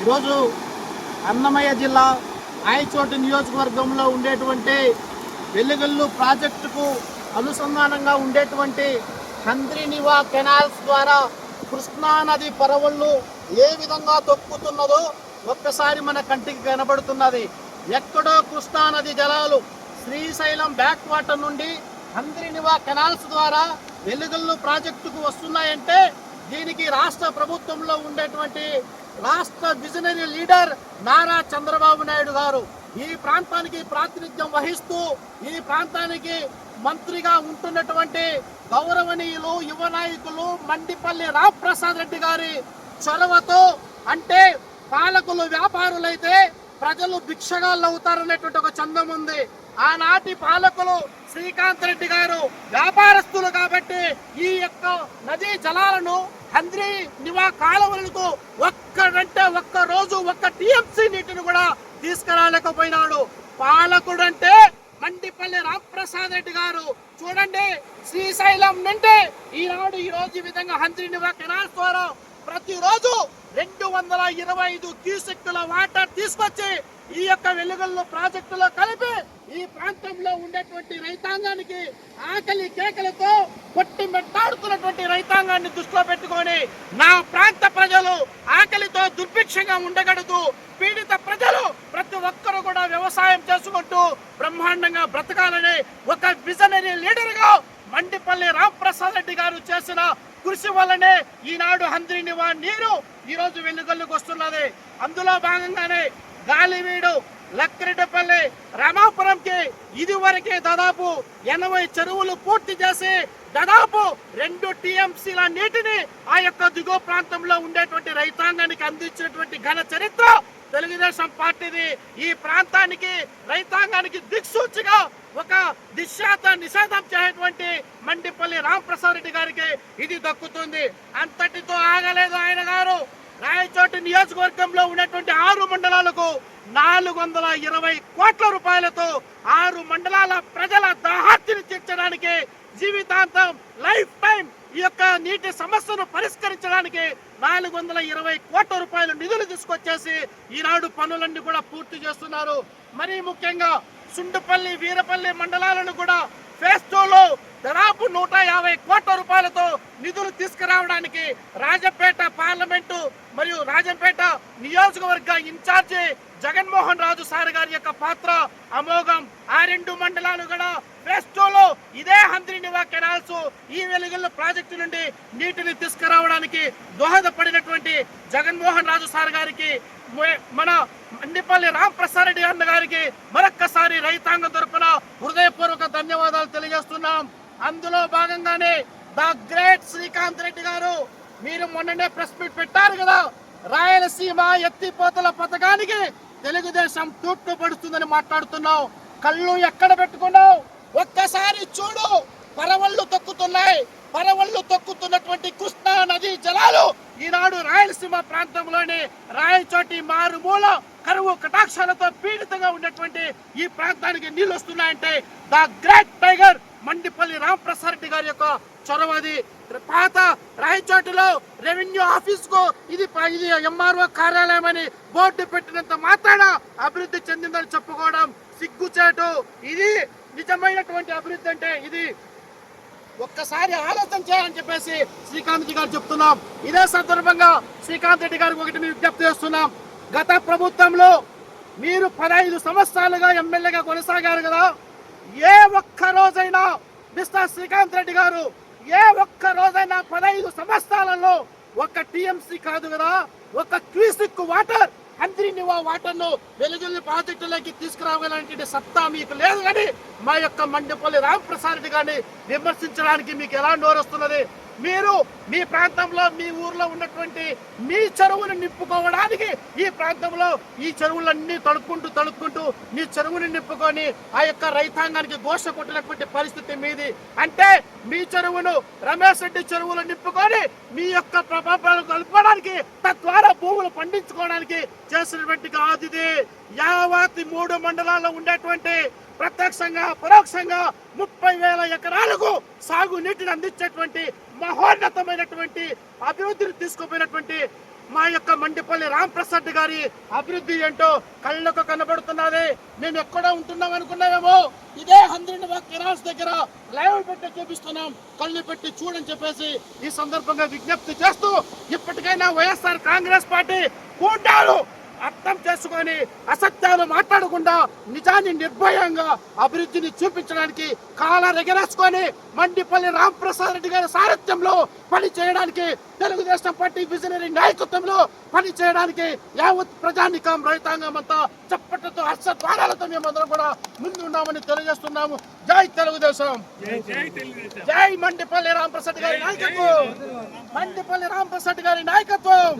ఈరోజు అన్నమయ్య జిల్లా ఆయచోటి నియోజకవర్గంలో ఉండేటువంటి వెల్లుగల్లు ప్రాజెక్టుకు అనుసంధానంగా ఉండేటువంటి హంద్రినివా కెనాల్స్ ద్వారా కృష్ణా నది పరవళ్ళు ఏ విధంగా తొక్కుతున్నదో ఒక్కసారి మన కంటికి కనబడుతున్నది. ఎక్కడో కృష్ణా నది జలాలు శ్రీశైలం బ్యాక్ వాటర్ నుండి హంద్రినివా కెనాల్స్ ద్వారా వెలుగల్లు ప్రాజెక్టుకు వస్తున్నాయంటే దీనికి రాష్ట్ర ప్రభుత్వంలో ఉండేటువంటి రాష్ట్ర విజనరీ లీడర్ నారా చంద్రబాబు నాయుడు గారు ఈ ప్రాంతానికి ప్రాతినిధ్యం వహిస్తూ ఈ ప్రాంతానికి మంత్రిగా ఉంటున్నటువంటి గౌరవనీయులు యువ నాయకులు మండిపల్లి రాంప్రసాద్ రెడ్డి గారి చొరవతో అంటే పాలకులు వ్యాపారులైతే ప్రజలు భిక్షగాళ్ళు అవుతారనేటువంటి ఒక చందం ఉంది. ఆనాటి పాలకులు శ్రీకాంత్ రెడ్డి గారు వ్యాపారస్తులు కాబట్టి ఈ యొక్క నదీ జలాలను హంద్రి నివా కాలువలకు ఒక్కడంటే ఒక్క రోజు ఒక్క టీఎంసీ నీటిని కూడా తీసుకురాలేకపోయినాడు. పాలకుడు అంటే మండిపల్లి రామప్రసాద్ రెడ్డి గారు. చూడండి శ్రీశైలం నుండి ఈనాడు ఈ రోజు ఈ విధంగా హంద్రి నివా కెనాల్ ద్వారా ప్రతిరోజు రెండు వందల ఇరవై ఐదు క్యూసెక్కుల వాటర్ తీసుకొచ్చి ఈ యొక్క వెలుగల్లో ప్రాజెక్టులో కలిపి ఈ ప్రాంతంలో ఉండేటువంటి రైతాంగానికి ఆకలి కేకలతో కొట్టి మెట్టాడుతున్నటువంటి రైతాంగాన్ని దృష్టిలో పెట్టుకొని నా ప్రాంత ప్రజలు ఆకలితో దుర్భిక్షంగా ఉండగలదు పీడిత ప్రజలు ప్రతి ఒక్కరూ కూడా వ్యవసాయం చేసుకుంటూ బ్రహ్మాండంగా బ్రతకాలని ఒక విజనరీ లీడర్గా మండిపల్లి రామప్రసాద్ రెడ్డి గారు చేసిన కృషి వల్లనే ఈనాడు హంద్రినివా నీరు ఈరోజు రోజు వస్తున్నది అందులో భాగంగానే గాలివీడు లక్కిరెడ్డిపల్లి రామాపురంకి ఇదివరకే దాదాపు ఎనభై చెరువులు పూర్తి చేసి దాదాపు రెండు టీఎంసీల నీటిని ఆ యొక్క దిగువ ప్రాంతంలో ఉండేటువంటి రైతాంగానికి అందించినటువంటి ఘన చరిత్ర తెలుగుదేశం పార్టీది. ఈ ప్రాంతానికి రైతాంగానికి దిక్సూచిగా ఒక దిశాత నిషేధం చేయటువంటి మండిపల్లి రామప్రసాద్ రెడ్డి గారికి ఇది దక్కుతుంది. అంతటితో ఆగలేదు ఆయన గారు. రాయచోటి నియోజకవర్గంలో ఉన్నటువంటి ఆరు మండలాలకు నాలుగు వందల ఇరవై కోట్ల రూపాయలతో ఆరు మండలాల ప్రజల దాహార్తిని తీర్చడానికి జీవితాంతం లైఫ్ టైం ఈ యొక్క నీటి సమస్యను పరిష్కరించడానికి నాలుగు వందల ఇరవై కోట్ల రూపాయలు నిధులు తీసుకొచ్చేసి ఈనాడు పనులన్నీ కూడా పూర్తి చేస్తున్నారు. మరీ ముఖ్యంగా సుండుపల్లి వీరపల్లి మండలాలను కూడా ఫేస్ టూలో దాదాపు నూట యాభై కోట్ల రూపాయలతో నిధులు తీసుకురావడానికి రాజపేట పార్లమెంట్ రాజంపేట నియోజకవర్గ ఇన్ఛార్జి జగన్మోహన్ రాజు సార్ గారి యొక్క పాత్ర అమోఘం. ఆ రెండు మండలాలు కూడా ఫెస్టోలో ఇదే ఇదే హంద్రినివా కెనాల్స్ ఈ వెలుగుల ప్రాజెక్టు నుండి నీటిని తీసుకురావడానికి దోహదపడినటువంటి జగన్మోహన్ రాజు సార్ గారికి మన మండిపల్లి రామప్రసాద్ రెడ్డి అన్న గారికి మరొక్కసారి రైతాంగ తరపున హృదయపూర్వక ధన్యవాదాలు తెలియజేస్తున్నాం. అందులో భాగంగానే ద గ్రేట్ శ్రీకాంత్ రెడ్డి గారు మీరు మొన్ననే ప్రెస్ మీట్ పెట్టారు కదా రాయలసీమ ఎత్తిపోతల పథకానికి తెలుగుదేశం తూట్లు పడుతుందని మాట్లాడుతున్నావు. కళ్ళు ఎక్కడ పెట్టుకున్నావు? ఒక్కసారి చూడు. పరవళ్ళు తొక్కుతున్నాయి. పరవళ్ళు తొక్కుతున్నటువంటి కృష్ణా నదీ జలాలు ఈనాడు రాయలసీమ ప్రాంతంలోని రాయచోటి మారుమూల కరువు కటాక్షాలతో పీడితంగా ఉన్నటువంటి ఈ ప్రాంతానికి నీళ్ళు వస్తున్నాయంటే the great tiger Mandipalli Ramaprasad Reddy గారి యొక్క చొరవది పాత రాయచోటిలో రెవెన్యూ ఆఫీస్కు ఇది ఇది ఎంఆర్ఓ కార్యాలయం అని బోర్డు పెట్టినంత మాత్రాన అభివృద్ధి చెందిందని చెప్పుకోవడం సిగ్గుచేటు. ఇది నిజమైనటువంటి అభివృద్ధి అంటే ఇది ఒక్కసారి ఆలోచన చేయాలని చెప్పేసి శ్రీకాంత్ రెడ్డి గారు చెప్తున్నాం. ఇదే సందర్భంగా శ్రీకాంత్ రెడ్డి గారికి ఒకటి మేము విజ్ఞప్తి చేస్తున్నాం. గత ప్రభుత్వంలో మీరు పదహైదు సంవత్సరాలుగా ఎమ్మెల్యేగా కొనసాగారు కదా. ఏ ఒక్క రోజైనా మిస్టర్ శ్రీకాంత్ రెడ్డి గారు ఏ ఒక్క రోజైనా పదహైదు సంవత్సరాలలో ఒక టీఎంసీ కాదు కదా ఒక క్యూసిక్ వాటర్ అంద్రినివా వాటర్ను ప్రాజెక్టులోకి తీసుకురావాలంటే సత్తా మీకు లేదు కానీ మా యొక్క మండిపల్లి రామప్రసాద్ రెడ్డి గారిని విమర్శించడానికి మీకు ఎలా నోరొస్తున్నది? మీరు మీ ప్రాంతంలో మీ ఊర్లో ఉన్నటువంటి మీ చెరువును నింపుకోవడం? ఈ ప్రాంతంలో ఈ చెరువులన్నీ తడుక్కుంటూ తడుక్కుంటూ మీ చెరువుని నింపుకొని ఆ యొక్క రైతాంగానికి ఘోష కొట్టినటువంటి పరిస్థితి మీది. అంటే మీ చెరువును రమేష్ రెడ్డి చెరువులు నింపుకొని మీ యొక్క ప్రభావాలు కలుపుకోవడానికి తద్వారా భూములు పండించుకోవడానికి చేసినటువంటి కాదు ఇది. యావతి మూడు మండలాల్లో ఉండేటువంటి ప్రత్యక్షంగా పరోక్షంగా ముప్పై వేల ఎకరాలకు సాగు నీటిని అందించేటువంటి మహోన్నతమైనటువంటి అభివృద్ధిని తీసుకుపోయినటువంటి మా యొక్క మండిపల్లి రామప్రసాద్ గారి అభివృద్ధి ఏంటో కళ్ళకు కనబడుతున్నది. మేము ఎక్కడ ఉంటున్నాం అనుకున్నామేమో ఇదే హండ్రెడ్ కిరాస్ దగ్గర లైవ్ పెట్టి చూపిస్తున్నాం. కళ్ళు పెట్టి చూడని చెప్పేసి ఈ సందర్భంగా విజ్ఞప్తి చేస్తూ ఇప్పటికైనా వైఎస్ఆర్ కాంగ్రెస్ పార్టీ కూటాలు అర్థం చేసుకొని అసత్యాలు మాట్లాడకుండా నిజాన్ని నిర్భయంగా అభివృద్ధిని చూపించడానికి కాల ఎగరేసుకొని మండిపల్లి రాంప్రసాద్ రెడ్డి గారి సారథ్యంలో పని చేయడానికి తెలుగుదేశం పార్టీ విజనరీ నాయకత్వంలో పని చేయడానికి యావత్ ప్రజానికం రైతాంగం అంతా చప్పట్లతో హర్షద్వారాలతో మేమందరం కూడా ముందు ఉన్నామని తెలియజేస్తున్నాము. జై తెలుగుదేశం! జై మండిపల్లి రాంప్రసాద్ గారి నాయకత్వం! మండిపల్లి రాంప్రసాద్ గారి నాయకత్వం!